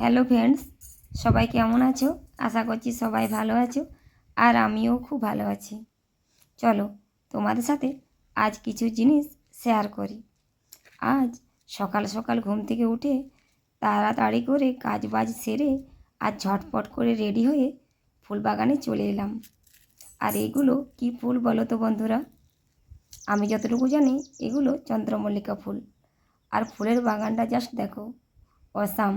Hello friends, সবাই কেমন আছো? আশা করছি সবাই ভালো আছো আর আমিও খুব ভালো আছি। চলো তোমাদের সাথে আজ কিছু জিনিস শেয়ার করি। আজ সকাল সকাল ঘুম থেকে উঠে তাড়াতাড়ি করে কাজ বাজ সেরে আর ঝটপট করে রেডি হয়ে ফুল বাগানে চলে এলাম। আর এগুলো কি ফুল বলো তো বন্ধুরা? আমি যতটুকু জানি এগুলো চন্দ্রমল্লিকা ফুল। আর ফুলের বাগানটা জাস্ট দেখো, অসাম।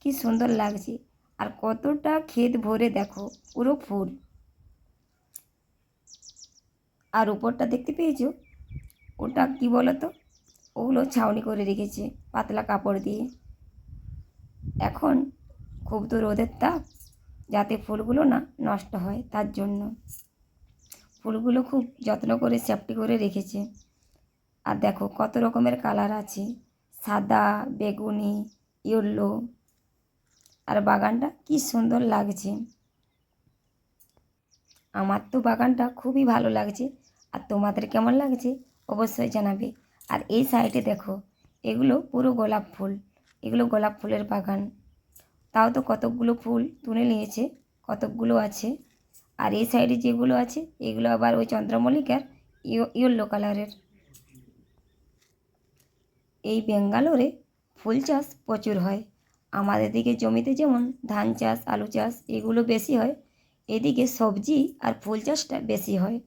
কি সুন্দর লাগছে। আর কতটা ক্ষেত ভরে দেখো, পুরো ফুল। আর উপরটা দেখতে পেয়েছ? ওটা কি বলো তো ওগুলো ছাউনি করে রেখেছে, পাতলা কাপড় দিয়ে। এখন খুব তো রোদের তাপ, যাতে ফুলগুলো না নষ্ট হয় তার জন্য। ফুলগুলো খুব যত্ন করে, সেফটি করে রেখেছে। আর দেখো কত রকমের কালার আছে, সাদা, বেগুনি, ইয়েলো। আর বাগানটা কি সুন্দর লাগছে। আমার তো বাগানটা খুবই ভালো লাগছে, আর তোমাদের কেমন লাগছে অবশ্যই জানাবে। আর এই সাইডে দেখো, এগুলো পুরো গোলাপ ফুল, এগুলো গোলাপ ফুলের বাগান। তাও তো কতকগুলো ফুল তুলে নিয়েছে, কতকগুলো আছে। আর এই সাইডে যেগুলো আছে, এগুলো আবার ওই চন্দ্রমল্লিকার ইয়েলো কালারের। এই বেঙ্গালোরে ফুল চাষ প্রচুর হয়। আমাদের দিকে জমিতে যেমন ধান চাষ, আলু চাষ এগুলো বেশি হয়, এদিকে সবজি আর ফুল চাষটা বেশি হয়।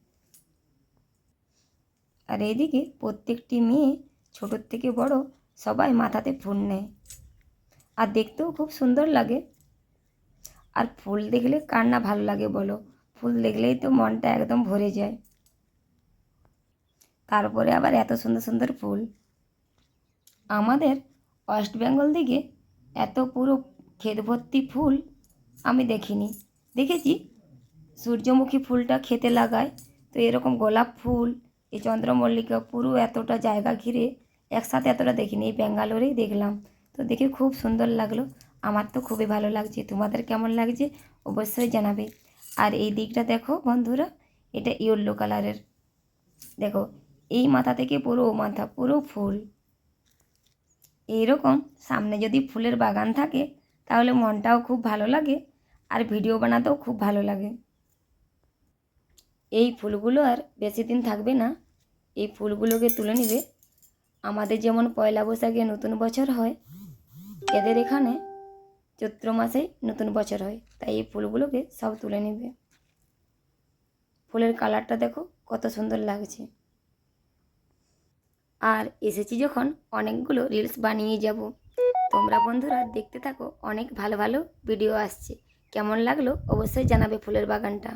আর এদিকে প্রত্যেকটি মেয়ে ছোটোর থেকে বড় সবাই মাথাতে ফুল নেয়। আর দেখতেও খুব সুন্দর লাগে। আর ফুল দেখলে কার না ভালো লাগে বলো? ফুল দেখলেই তো মনটা একদম ভরে যায়। তারপরে আবার এত সুন্দর সুন্দর ফুল। আমাদের ওয়েস্ট বেঙ্গল দিকে এত পুরো ক্ষেত ভর্তি ফুল আমি দেখিনি। দেখেছি? সূর্যমুখী ফুলটা খেতে লাগায়। তো এরকম গোলাপ ফুল, এই চন্দ্রমল্লিকা, পুরো এতটা জায়গা ঘিরে একসাথে এতটা দেখিনি। এই ব্যাঙ্গালোরেই দেখলাম। তো দেখে খুব সুন্দর লাগল। আমার তো খুবই ভালো লাগছে। তোমাদের কেমন লাগছে অবশ্যই জানাবে। আর এই দিকটা দেখো বন্ধুরা, এটা ইয়েলো কালারের। দেখো, এই মাথা থেকে পুরো মাথা, পুরো ফুল। এইরকম সামনে যদি ফুলের বাগান থাকে, তাহলে মনটাও খুব ভালো লাগে আর ভিডিও বানাতেও খুব ভালো লাগে। এই ফুলগুলো আর বেশি দিন থাকবে না। এই ফুলগুলোকে তুলে নেবে। আমাদের যেমন পয়লা বৈশাখে নতুন বছর হয়, এদের এখানে চৈত্র মাসেই নতুন বছর হয়, তাই এই ফুলগুলোকে সব তুলে নেবে। ফুলের কালারটা দেখো কত সুন্দর লাগছে। আর এসেছি যখন অনেকগুলো রিলস বানিয়ে যাব। তোমরা বন্ধুরা দেখতে থাকো, অনেক ভালো ভালো ভিডিও আসছে। কেমন লাগল অবশ্যই জানাবে ফুলের বাগানটা।